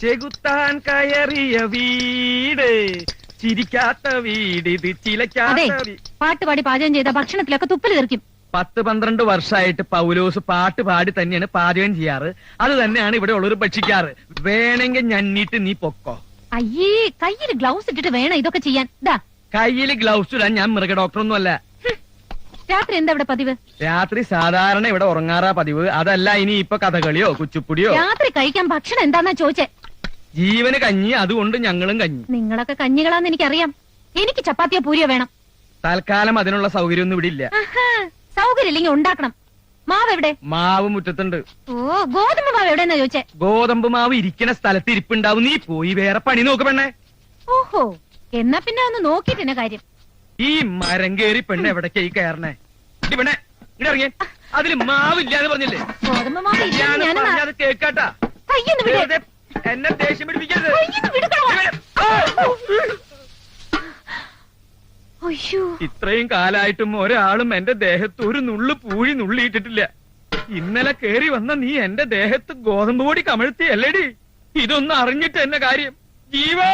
ചെകുത്താൻ കയറിയ വീട്. ചിരിക്കാത്ത വീട് ഇത് അതെ ചിലക്കാത്ത വീ- പാട്ട് പാടി പാചകം ചെയ്ത ഭക്ഷണത്തിലൊക്കെ തുപ്പൽ തെറിക്കും പത്ത് പന്ത്രണ്ട് വർഷമായിട്ട് പൗലോസ് പാട്ട് പാടി തന്നെയാണ് പാചകം ചെയ്യാറ്. അത് തന്നെയാണ് ഇവിടെ ഉള്ളവർ ഭക്ഷിക്കാറ്. വേണമെങ്കിൽ ഞണ്ണിട്ട് നീ പൊക്കോ. അയ്യേ കയ്യിൽ ഗ്ലൗസ് ഇട്ടിട്ട് വേണം ഇതൊക്കെ ചെയ്യാൻ. ദാ. കയ്യിൽ ഗ്ലൗസ് ഇടാൻ ഞാൻ മൃഗ ഡോക്ടറൊന്നും അല്ല രാത്രി എന്താ ഇവിടെ പതിവ്? രാത്രി സാധാരണ ഇവിടെ ഉറങ്ങാറാ പതിവ്. അതല്ല ഇനി ഇപ്പൊ കഥകളിയോ കുച്ചുപ്പുടിയോ? രാത്രി കഴിക്കാൻ ഭക്ഷണം എന്താന്നാ ചോദിച്ചേ. ജീവന് കഞ്ഞി അതുകൊണ്ട് ഞങ്ങളും കഞ്ഞി. നിങ്ങളൊക്കെ കഞ്ഞികളാന്ന് എനിക്കറിയാം. എനിക്ക് ചപ്പാത്തിയോ പൂരിയോ വേണം. തൽക്കാലം അതിനുള്ള സൗകര്യം ഒന്നും ഇവിടെ ഇല്ല. സൗകര്യമില്ലെങ്കിൽ സൗകര്യം ഇല്ലെങ്കിൽ ഉണ്ടാക്കണം. മാവ് എവിടെ? മാവ് മുറ്റത്തുണ്ട്. ഓ ഗോതമ്പ് മാവ് എവിടെന്നാ ചോദിച്ചേ? ഗോതമ്പ് മാവ് ഇരിക്കുന്ന സ്ഥലത്ത് ഇരിപ്പുണ്ടാവും. നീ പോയി വേറെ പണി നോക്ക് പെണ്ണേ. ഓഹോ എന്നാ പിന്നെ ഒന്ന് നോക്കിട്ടെന്നെ കാര്യം? ഈ മരം കേറി പെണ്ണ് എവിടേക്കായി കയറണേ? ഇടി പെണ്ണേ ഇങ്ങട് ഇറങ്ങിയ അതിൽ മാവില്ലാന്ന് പറഞ്ഞില്ലേ? ഗോതമ്പ് മാവ് ഇല്ലെന്ന് കേക്കാട്ടാ കയ്യെന്ന് വിട് വെറുതെ എന്നെ ദേഷ്യം പിടിപ്പിക്കരുത്. ഇത്രയും കാലായിട്ടും ഒരാളും എന്റെ ദേഹത്ത് ഒരു നുള്ളു പൂഴി നുള്ളിയിട്ടിട്ടില്ല. ഇന്നലെ കേറി വന്ന നീ എന്റെ ദേഹത്ത് ഗോതമ്പ് പൊടി കമഴ്ത്തി അല്ലേടി ഇതൊന്നും അറിഞ്ഞിട്ട് എന്നെ കാര്യം. ജീവോ!